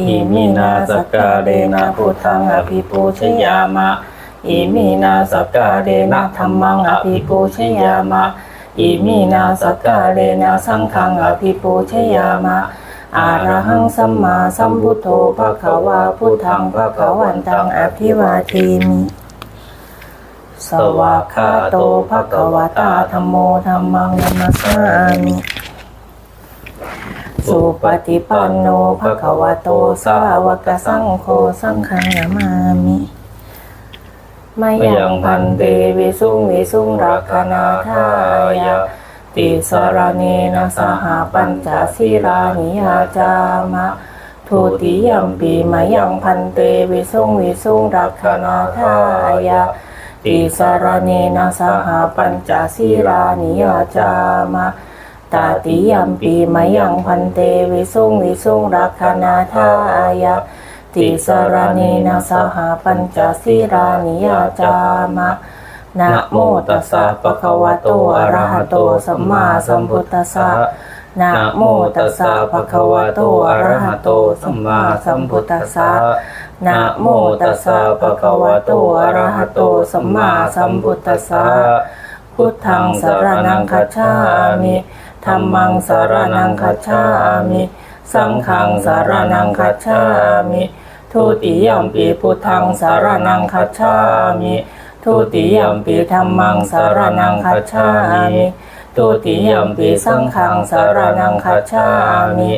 อิมินาสกาเรนะพุทธังอภิปูชยามะ อิมินาสกาเรนะธัมมังอภิปูชยามะ อิมินาสกาเรนะสังฆังอภิปูชยามะอาระหังสัมมาสัมพุทโธภะคะวาพุทธังภะคะวันตังอภิวาเทมิสวากขาโตภะคะวะตาธัมโมธัมมังนัมสสามิ สุปฏิปันโนภะคะวะโตสาวกสังโฆสังฆังนามามิมายังพันเตวิสุงวิสุงรักขนาทายะติสรเนนะสหปัญจศีรานิยาจามะทุติยัมปีมายังพันเตวิสุงวิสุงรักขนาทายะติสรเนนะสหปัญจศีรานิยาจามะ ตาติยัมปีมายังพันเตวิสุงวิสุงรักขนาทายะ ติสรเนนะสหปัญจศีรานิยาจามะนะโมตัสสะปะคะวะโตอะระหะโตสัมมาสัมพุทธัสสะนะโมตัสสะภะคะวะโตอะระหะโตสัมมาสัมพุทธัสสะนะโมตัสสะภะคะวะโตอะระหะโตสัมมาสัมพุทธัสสะพุทธังสรณังคัจฉามิ ธัมมังสารณังคัจฉามิสังฆังสารณังคัจฉามิทุติยัมปีพุทธังสารณังคัจฉามิทุติยัมปีธัมมังสารณังคัจฉามิทุติยัมปีสังฆังสารณังคัจฉามิ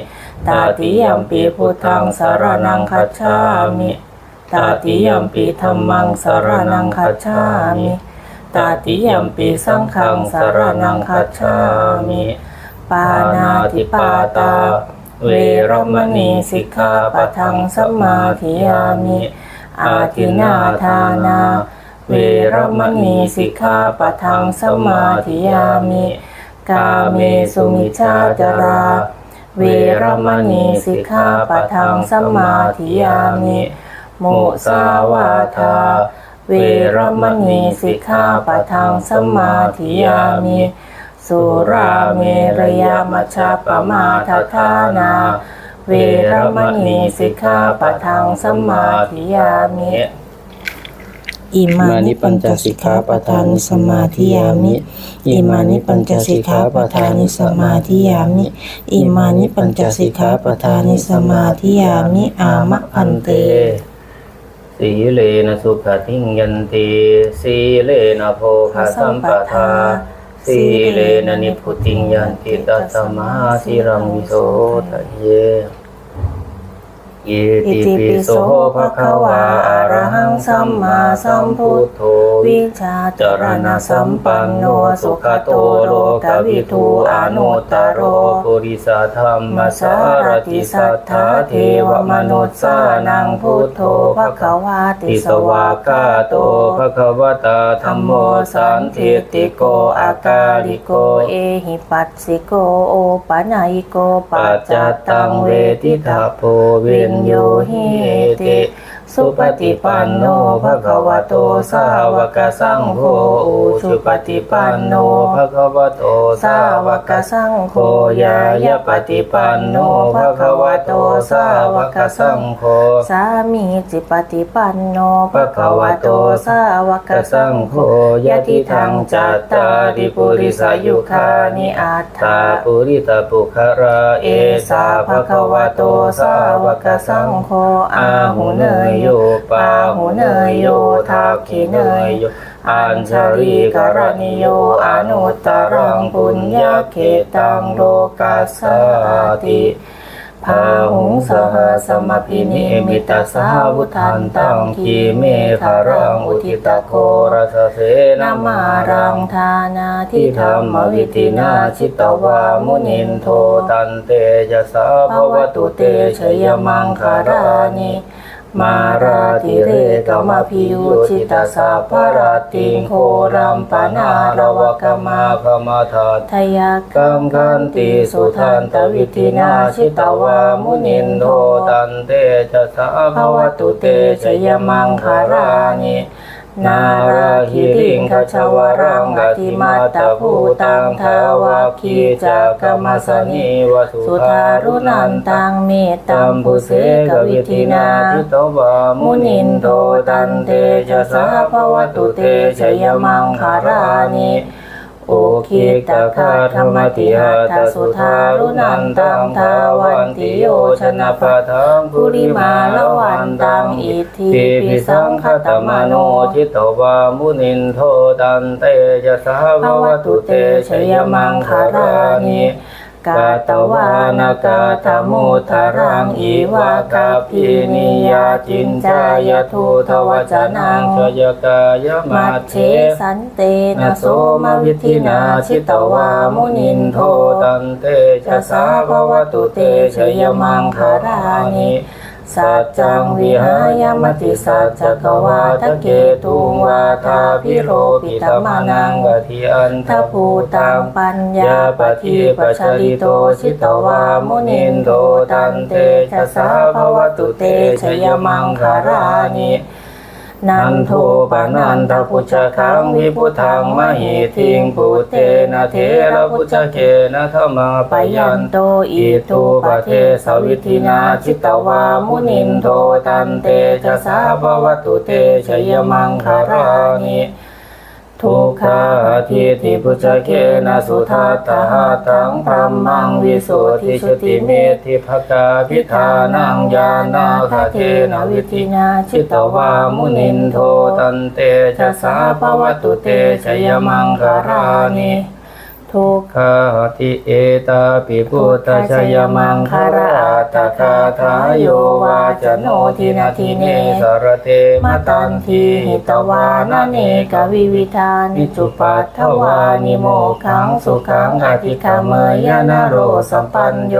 ตาติยัมปีพุทธังสารณังคัจฉามิตาติยัมปีธัมมังสารณังคัจฉามิตาติยัมปีสังฆังสารณังคัจฉามิ ปานาติปาตา เวรมณีสิกขาปะทังสมาธิยามิ อาทินาทานา เวรมณีสิกขาปะทังสมาธิยามิ กาเมสุมิชาจารา เวรมณีสิกขาปะทังสมาธิยามิโมสาวาทา เวรมณีสิกขาปะทังสมมาธิยามิ สุราเมรยามัชฌปมาทฐานา เวรมณีสิกขาปะทังสมาธิยามิอิมานิปัญจสิกขาปทานิสมาธิยามิอิมานิปัญจสิกขาปทานิสมาธิยามิอิมานิปัญจสิกขาปทานิสมาธิยามิอามะพันเตสีเลนะสุขติงยันติสีเลนะโพคสัมปทา สีเลนะนิพุติงยันติตัสมาสิรังวิโสทะเย เยติปิโสภะคะวาอะระหังสัมมาสัมพุทโธวิชาจรณะสัมปันโนสุขโตโลกวิทูอนุตตรโรปุริสธรรมสารติสัทธาเทวมนุษสานังพุทโธภะคะวาติสวากาโตภะคะวตาธัมโมสันทิติโกอากาลิโกเอหิปัสสิโกโอปะนายิโกปัจจตังเวทิทาโพโพวิญโยหิติ สุปฏิปันโนภะคะวะโตสาวกสังโฆอุชุปฏิปันโนภะคะวะโตสาวกสังโฆยายะปฏิปันโนภะคะวะโตสาวกสังโฆสามีจิปฏิปันโนภะคะวะโตสาวกสังโฆยะทิทังจัตตาริปุริสายุคานิอัตตาปุริตปุคาราเอสาภะคะวะโตสาวกสังโฆอาหุเนยโยปาหุเนยโยทักขิเนยโยอัญชลีกรณิโยอนุตตรังปุญญาเขตังโลกัสสติพาหุงสหสมพินิมิตาสาวุทันตังคีเมฆารังอุทิตโครัสเสนามารังทานาทิธรรมวิวิตินาชิตตวามุนินโทตันเตจะสาภวตุเตชยมังคารานิ มาราติเรกมพิยุชิตาสาภราติงโครัมปนารวกมาคมาทาทยากัมคันติสุทันตวิธินาชิตวามุนินโทตันเตจะสาภวตุเตชยมังคารานิ นาราคิริงคชวรังอธิมาตาภูตังทาวาคีจักกมสนิวสุทารุนันตังเมตตัมปุเสกวิธินาจตวามุนินโตตันเตจะสาภวตุเตชยมังคารานิ โอคิตคาธรรมติหัตสุธารุนันตังทาวันติโยชนะปะทังปุริมาละวันตังอิทธิปิสังคตมโนทิตวามุนินโทตันเตจะสาววตุเตชยมังคารานิ กาตวานากาธมุทารังอีวากาพินิยาจินจายทูทวจนังชยกายมามัชเชสันเตนะโสมวิธินาชิตวามุนินโทตันเตจะสาภวตุเตชยมังคารานิ สัจจังวิหายมติสัจจกวาทะเกตุวาทาพิโรปิตมานังกทิอันทัพภูตังปัญญาปฏิปัชริโตสิตวามุนินโตตันเตชะสาภวตุเตชยมังคารานิ นันโทปานันทพุชะคังวิพุทังมหิทิงปุเตนะเทระพุชะเกนะธรรมาปยันโตอิตุปะเทสวิธินาชิตวามุนินโทตันเตชะสาภวตุเตชยมังคารานิ ทุกขาทิติพุจเกนะสุทาตหาตังพรรมังวิสุทธิชุติเมธิภกาพิธานังญาณาคาเทนวิธินาชิตวามุนินโทตันเตชะสาภวตุเตชยมังคารานิ ทุกคาติเอตาปิพุทธชยมังคาราตคาทายโยวาจโนทินาทีเนสารเตมตันทีหิตวานาเนกวิวิธานิจุปัตถวานิโมขังสุขังอธิคามยนโรสัมปัญโย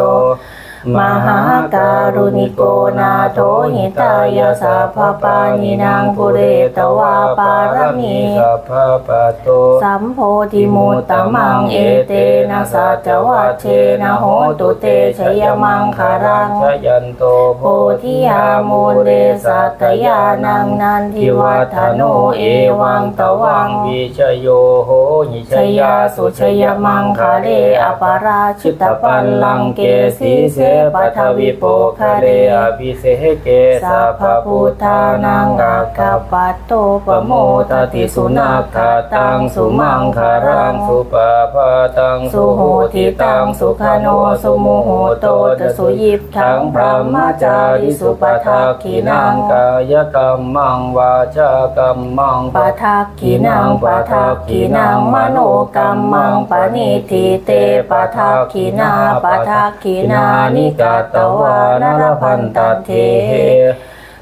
มหาการุณิโกนาโถหิตายาสาภปานินางปุเรตวาปารมีสัพพะปะโตสัมโพธิมุตตมังเอเตนะสัจวัชเชนะโหตุเตชยมังคารังชยันโตโพธิยามูเรสัตยานังนันทิวัฒโนเอวังตวังวิชโยโหหิชยาสุชยมังคาเรอปาราชิตปัลลังเกสีเสปัทวิโปคาเรอภิเสเกสัพพุทธานังอากาปัตโตปโมตติสุนัขาตังสุมังคารังสุปาพาตังสุโหทิตังสุขโนสุโมโหโตจะสุยิบทังพระมจาริสุปทักขินังกายกรรมังวาจากรรมังปทักขินังปทักขินังมโนกรรมังปณิทิเตปทักขินาปทักขินานิกาตวานรพันตเท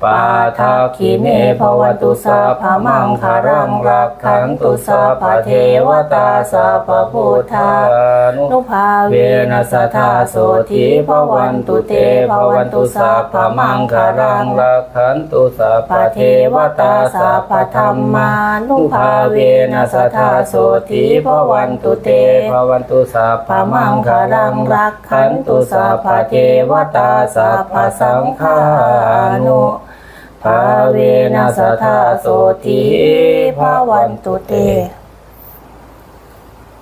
ปาทาคิเนภวตุสาพมังคารังรักขันตุสาพเทวตาสาพพุทธานุภาเวนัสทาโสธีภวันตุเตภวันตุสาพมังคารังรักขันตุสัพเทวตาสาพธรรมานุภาเวนัสทาโสธีภวันตุเตภวันตุสัพพมังคารังรักขันตุสาพเทวตาสาพสังฆานุ ภาเวนัสทาโสธีภวันตุเต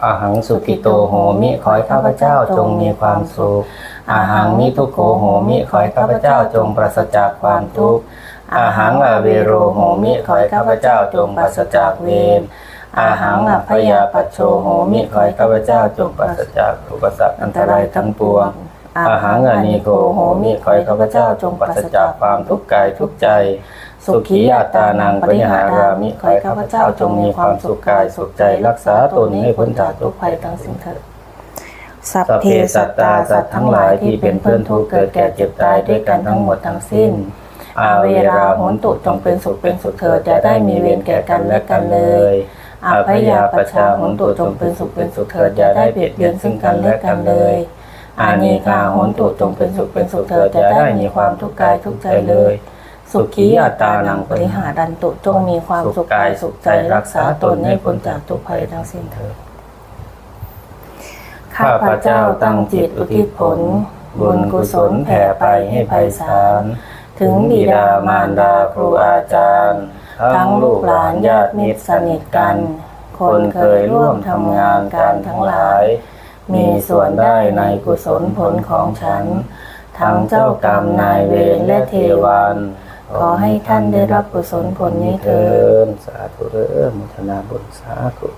อาหังสุขิโตโหมิขอให้ข้าพเจ้าจงมีความสุขอาหังนิทุโขโหมิขอให้ข้าพเจ้าจงปราศจากความทุกข์อาหังอเวโรโหมิขอให้ข้าพเจ้าจงปราศจากเวรอาหังอพยาปัชโชโหมิขอให้ข้าพเจ้าจงปราศจากอุปสรรคอันตรายทั้งปวง อาหังอานิโกโหมิขอให้ข้าพเจ้าจงปราศจากความทุกข์กายทุกข์ใจ สุขียาตานังปริหารามิขอให้ข้าพเจ้าจงมีความสุขกายสุขใจ รักษาตนให้พ้นจากทุกภัยทั้งสิ้นเถิดสัพเพสัตตาสัตว์ทั้งหลายที่เป็นเพื่อนทุกข์เกิดแก่เจ็บตายด้วยกันทั้งหมดทั้งสิ้น อาเวราโหนตุจงเป็นสุขเป็นสุขเถิดจะได้มีเวรแก่กันและกันเลยอาพยาปชาหนตุจงเป็นสุขเป็นสุขเถิดอย่าได้เบียดเบียนซึ่งกันและกันเลย อานีคาโหนตุจงเป็นสุขเป็นสุขเถิดจะได้มีความทุกข์กายทุกใจเลย สุขียาตานังปริหารันตุจงมีความสุขกายสุขใจรักษาตนให้พ้นจากทุกภัยทั้งสิ้นเถิดข้าพเจ้าตั้งจิตอุทิศผล บุญกุศลแผ่ไปให้ไพศาลถึงบิดามารดาครูอาจารย์ ทั้งลูกหลานญาติมิตรสนิทกัน คนเคยร่วมทำงานการทั้งหลาย มีส่วนได้ในกุศลผลของฉัน ทั้งเจ้ากรรมนายเวรและเทวันขอให้ท่านได้รับกุศลผลนี้เถิดสาธุเด้อมุทนาบุญสาธุ